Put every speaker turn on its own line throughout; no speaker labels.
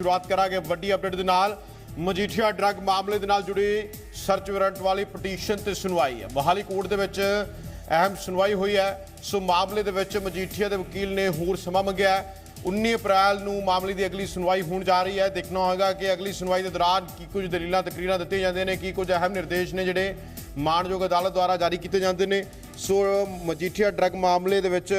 ਸ਼ੁਰੂਆਤ ਕਰਾਂਗੇ ਵੱਡੀ ਅਪਡੇਟ ਦੇ ਨਾਲ। ਮਜੀਠੀਆ ਡਰੱਗ ਮਾਮਲੇ ਦੇ ਨਾਲ ਜੁੜੀ ਸਰਚ ਵਾਰੰਟ ਵਾਲੀ ਪਟੀਸ਼ਨ ਤੇ ਸੁਣਵਾਈ ਹੈ। ਮੋਹਾਲੀ ਕੋਰਟ ਦੇ ਵਿੱਚ ਅਹਿਮ ਸੁਣਵਾਈ ਹੋਈ ਹੈ। ਸੋ ਮਾਮਲੇ ਦੇ ਵਿੱਚ ਮਜੀਠੀਆ ਦੇ ਵਕੀਲ ਨੇ ਹੋਰ ਸਮਾਂ ਮੰਗਿਆ ਹੈ। 19 ਅਪ੍ਰੈਲ ਨੂੰ ਮਾਮਲੇ ਦੀ ਅਗਲੀ ਸੁਣਵਾਈ ਹੋਣ ਜਾ ਰਹੀ ਹੈ। ਦੇਖਣਾ ਹੋਵੇਗਾ ਕਿ ਅਗਲੀ ਸੁਣਵਾਈ ਦੇ ਦੌਰਾਨ ਕੀ ਕੁਝ ਦਲੀਲਾਂ, ਤਕਰੀਰਾਂ ਦਿੱਤੀਆਂ ਜਾਂਦੀਆਂ ਨੇ, ਕੀ ਕੁਝ ਅਹਿਮ ਨਿਰਦੇਸ਼ ਨੇ ਜਿਹੜੇ ਮਾਣਯੋਗ ਅਦਾਲਤ ਦੁਆਰਾ ਜਾਰੀ ਕੀਤੇ ਜਾਂਦੇ ਨੇ। ਸੋ ਮਜੀਠੀਆ ਡਰੱਗ ਮਾਮਲੇ ਦੇ ਵਿੱਚ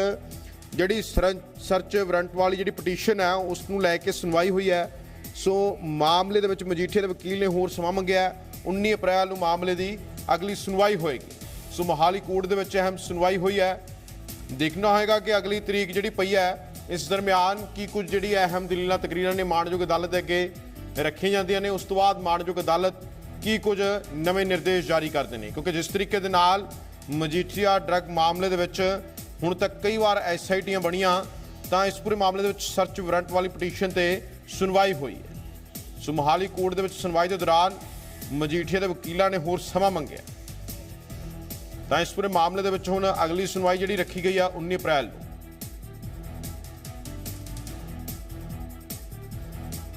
ਜਿਹੜੀ ਸਰਨ- ਸਰਚ ਵਾਰੰਟ ਵਾਲੀ ਜਿਹੜੀ ਪਟੀਸ਼ਨ ਹੈ ਉਸ ਨੂੰ ਲੈ ਕੇ ਸੁਣਵਾਈ ਹੋਈ ਹੈ। ਸੋ ਮਾਮਲੇ ਦੇ ਵਿੱਚ ਮਜੀਠੀਆ ਦੇ ਵਕੀਲ ਨੇ ਹੋਰ ਸਮਾਂ ਮੰਗਿਆ ਹੈ। 19 ਅਪ੍ਰੈਲ ਨੂੰ ਮਾਮਲੇ ਦੀ ਅਗਲੀ ਸੁਣਵਾਈ ਹੋਏਗੀ। ਸੋ ਮੋਹਾਲੀ ਕੋਰਟ ਦੇ ਵਿੱਚ ਅਹਿਮ ਸੁਣਵਾਈ ਹੋਈ ਹੈ। ਦੇਖਣਾ ਹੋਏਗਾ ਕਿ ਅਗਲੀ ਤਰੀਕ ਜਿਹੜੀ ਪਈ ਹੈ, ਇਸ ਦਰਮਿਆਨ ਕੀ ਕੁਝ ਜਿਹੜੀ ਅਹਿਮ ਦਲੀਲਾਂ, ਤਕਰੀਰਾਂ ਨੇ ਮਾਣਯੋਗ ਅਦਾਲਤ ਦੇ ਅੱਗੇ ਰੱਖੀਆਂ ਜਾਂਦੀਆਂ ਨੇ। ਉਸ ਤੋਂ ਬਾਅਦ ਮਾਣਯੋਗ ਅਦਾਲਤ ਕੀ ਕੁਝ ਨਵੇਂ ਨਿਰਦੇਸ਼ ਜਾਰੀ ਕਰਦੇ ਨੇ। ਕਿਉਂਕਿ ਜਿਸ ਤਰੀਕੇ ਦੇ ਨਾਲ ਮਜੀਠੀਆ ਡਰੱਗ ਮਾਮਲੇ ਦੇ ਵਿੱਚ ਹੁਣ ਤੱਕ ਕਈ ਵਾਰ ਐਸਆਈਟੀਆਂ ਬਣੀਆਂ, ਤਾਂ ਇਸ ਪੂਰੇ ਮਾਮਲੇ ਦੇ ਵਿੱਚ ਸਰਚ ਵਾਰੰਟ ਵਾਲੀ ਪਟੀਸ਼ਨ ਤੇ ਸੁਣਵਾਈ ਹੋਈ ਹੈ। ਸੋ ਮੋਹਾਲੀ ਕੋਰਟ ਦੇ ਵਿੱਚ ਸੁਣਵਾਈ ਦੇ ਦੌਰਾਨ ਮਜੀਠੀਆ ਦੇ ਵਕੀਲਾਂ ਨੇ ਹੋਰ ਸਮਾਂ ਮੰਗਿਆ। ਤਾਂ ਇਸ ਪੂਰੇ ਮਾਮਲੇ ਦੇ ਵਿੱਚ ਹੁਣ ਅਗਲੀ ਸੁਣਵਾਈ ਜਿਹੜੀ ਰੱਖੀ ਗਈ ਆ 19 ਅਪ੍ਰੈਲ ਨੂੰ।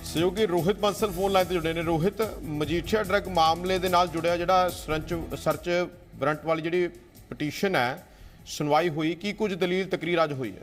ਸਹਿਯੋਗੀ ਰੋਹਿਤ ਬੰਸਲ ਫੋਨ ਲਾਈਨ ਤੇ ਜੁੜੇ ਨੇ। ਰੋਹਿਤ, ਮਜੀਠੀਆ ਡਰੱਗ ਮਾਮਲੇ ਦੇ ਨਾਲ ਜੁੜਿਆ ਜਿਹੜਾ ਸਰਚ ਸਰਚ ਵਾਰੰਟ ਵਾਲੀ ਜਿਹੜੀ ਪਟੀਸ਼ਨ ਹੈ ਸੁਣਵਾਈ ਹੋਈ ਕੀ ਕੁਝ ਦਲੀਲ ਤਕਰੀਰ ਅੱਜ ਹੋਈ ਹੈ?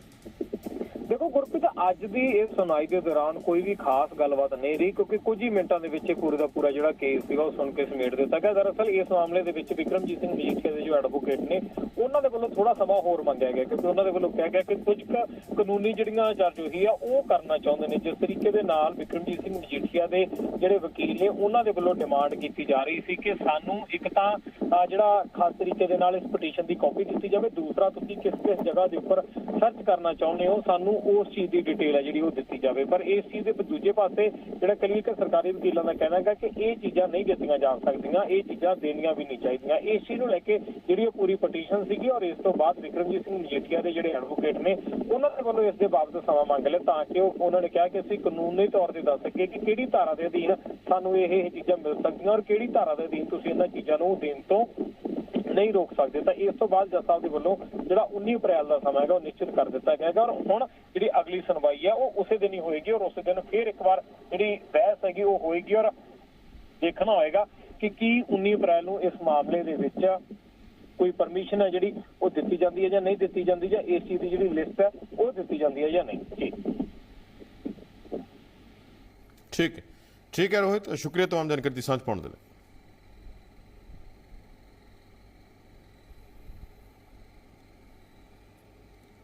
ਦੇਖੋ ਗੁਰਪ੍ਰੀਤ, ਅੱਜ ਦੀ ਇਸ ਸੁਣਾਈ ਦੇ ਦੌਰਾਨ ਕੋਈ ਵੀ ਖਾਸ ਗੱਲਬਾਤ ਨਹੀਂ ਰਹੀ, ਕਿਉਂਕਿ ਕੁਝ ਹੀ ਮਿੰਟਾਂ ਦੇ ਵਿੱਚ ਇਹ ਪੂਰੇ ਦਾ ਪੂਰਾ ਜਿਹੜਾ ਕੇਸ ਸੀਗਾ, ਉਹ ਸੁਣ ਕੇ ਸਮੇਟ ਦਿੱਤਾ ਗਿਆ। ਦਰਅਸਲ ਇਸ ਮਾਮਲੇ ਦੇ ਵਿੱਚ ਵਿਕਰਮਜੀਤ ਸਿੰਘ ਮਜੀਠੀਆ ਦੇ ਜੋ ਐਡਵੋਕੇਟ ਨੇ, ਉਹਨਾਂ ਦੇ ਵੱਲੋਂ ਥੋੜਾ ਸਮਾਂ ਹੋਰ ਮੰਗਿਆ ਗਿਆ, ਕਿਉਂਕਿ ਉਹਨਾਂ ਦੇ ਵੱਲੋਂ ਕਿਹਾ ਗਿਆ ਕਿ ਕੁਝ ਕੁ ਕਾਨੂੰਨੀ ਜਿਹੜੀਆਂ ਚਾਰਜੋਹੀ ਆ, ਉਹ ਕਰਨਾ ਚਾਹੁੰਦੇ ਨੇ। ਜਿਸ ਤਰੀਕੇ ਦੇ ਨਾਲ ਵਿਕਰਮਜੀਤ ਸਿੰਘ ਮਜੀਠੀਆ ਦੇ ਜਿਹੜੇ ਵਕੀਲ ਨੇ, ਉਹਨਾਂ ਦੇ ਵੱਲੋਂ ਡਿਮਾਂਡ ਕੀਤੀ ਜਾ ਰਹੀ ਸੀ ਕਿ ਸਾਨੂੰ ਇੱਕ ਤਾਂ ਜਿਹੜਾ ਖਾਸ ਤਰੀਕੇ ਦੇ ਨਾਲ ਇਸ ਪਟੀਸ਼ਨ ਦੀ ਕਾਪੀ ਦਿੱਤੀ ਜਾਵੇ, ਦੂਸਰਾ ਤੁਸੀਂ ਕਿਸ ਕਿਸ ਜਗ੍ਹਾ ਦੇ ਉੱਪਰ ਸਰਚ ਕਰਨਾ ਚਾਹੁੰਦੇ ਹੋ, ਸਾਨੂੰ ਉਸ ਚੀਜ਼ ਦੀ ਡਿਟੇਲ ਹੈ ਜਿਹੜੀ ਉਹ ਦਿੱਤੀ ਜਾਵੇ। ਪਰ ਇਸ ਚੀਜ਼ ਦੇ ਦੂਜੇ ਪਾਸੇ ਜਿਹੜਾ ਕਲੀਨਿਕਲ ਸਰਕਾਰੀ ਵਕੀਲਾਂ ਦਾ ਕਹਿਣਾ ਹੈ ਕਿ ਇਹ ਚੀਜ਼ਾਂ ਨਹੀਂ ਦਿੱਤੀਆਂ ਜਾ ਸਕਦੀਆਂ, ਇਹ ਚੀਜ਼ਾਂ ਦੇਣੀਆਂ ਵੀ ਨਹੀਂ ਚਾਹੀਦੀਆਂ। ਇਸ ਚੀਜ਼ ਨੂੰ ਲੈ ਕੇ ਜਿਹੜੀ ਉਹ ਪੂਰੀ ਪਟੀਸ਼ਨ ਸੀਗੀ ਔਰ ਇਸ ਤੋਂ ਬਾਅਦ ਵਿਕਰਮਜੀਤ ਸਿੰਘ ਮਜੀਠੀਆ ਦੇ ਜਿਹੜੇ ਐਡਵੋਕੇਟ ਨੇ, ਉਹਨਾਂ ਦੇ ਵੱਲੋਂ ਇਸ ਦੇ ਬਾਬਤ ਸਮਾਂ ਮੰਗ ਲਿਆ ਤਾਂ ਕਿ ਉਹ ਉਹਨਾਂ ਨੇ ਕਿਹਾ ਕਿ ਅਸੀਂ ਕਾਨੂੰਨੀ ਤੌਰ ਤੇ ਦੱਸ ਸਕੀਏ ਕਿ ਕਿਹੜੀ ਧਾਰਾ ਦੇ ਅਧੀਨ ਸਾਨੂੰ ਇਹ ਚੀਜ਼ਾਂ ਮਿਲ ਸਕਦੀਆਂ ਔਰ ਕਿਹੜੀ ਧਾਰਾ ਦੇ ਅਧੀਨ ਤੁਸੀਂ ਇਹਨਾਂ ਚੀਜ਼ਾਂ ਨੂੰ ਦੇਣ ਤੋਂ ਨਹੀਂ ਰੋਕ ਸਕਦੇ, ਤਾਂ ਇਸ ਤੋਂ ਬਾਅਦ ਜੱਜ ਸਾਹਿਬ ਦੇ ਵੱਲੋਂ ਜਿਹੜਾ 19 ਅਪ੍ਰੈਲ ਦਾ ਸਮਾਂ ਹੈਗਾ, ਉਹ ਨਿਸ਼ਚਿਤ ਕਰ ਦਿੱਤਾ ਗਿਆ ਹੈਗਾ ਔਰ ਹੁਣ ਜਿਹੜੀ ਅਗਲੀ ਸੁਣਵਾਈ ਹੈ, ਉਹ ਉਸੇ ਦਿਨ ਹੀ ਹੋਏਗੀ ਔਰ ਉਸੇ ਦਿਨ ਫਿਰ ਇੱਕ ਵਾਰ ਜਿਹੜੀ ਬਹਿਸ ਹੈਗੀ, ਉਹ ਹੋਏਗੀ ਔਰ ਦੇਖਣਾ ਹੋਏਗਾ ਕਿ ਕੀ 19 ਅਪ੍ਰੈਲ ਨੂੰ ਇਸ ਮਾਮਲੇ ਦੇ ਵਿੱਚ ਕੋਈ ਪਰਮਿਸ਼ਨ ਹੈ ਜਿਹੜੀ ਉਹ ਦਿੱਤੀ ਜਾਂਦੀ ਹੈ ਜਾਂ ਨਹੀਂ ਦਿੱਤੀ ਜਾਂਦੀ ਜਾਂ ਇਸ ਚੀਜ਼ ਦੀ ਜਿਹੜੀ ਲਿਸਟ ਹੈ, ਉਹ ਦਿੱਤੀ ਜਾਂਦੀ ਹੈ ਜਾਂ ਨਹੀਂ। ਜੀ।
ਠੀਕ ਹੈ। ਠੀਕ ਹੈ ਰੋਹਿਤ, ਸ਼ੁਕਰੀਆ ਤਮਾਮ ਜਾਣਕਾਰੀ ਦੀ ਸਾਂਝ ਪਾਉਣ ਦੇ ਲਈ।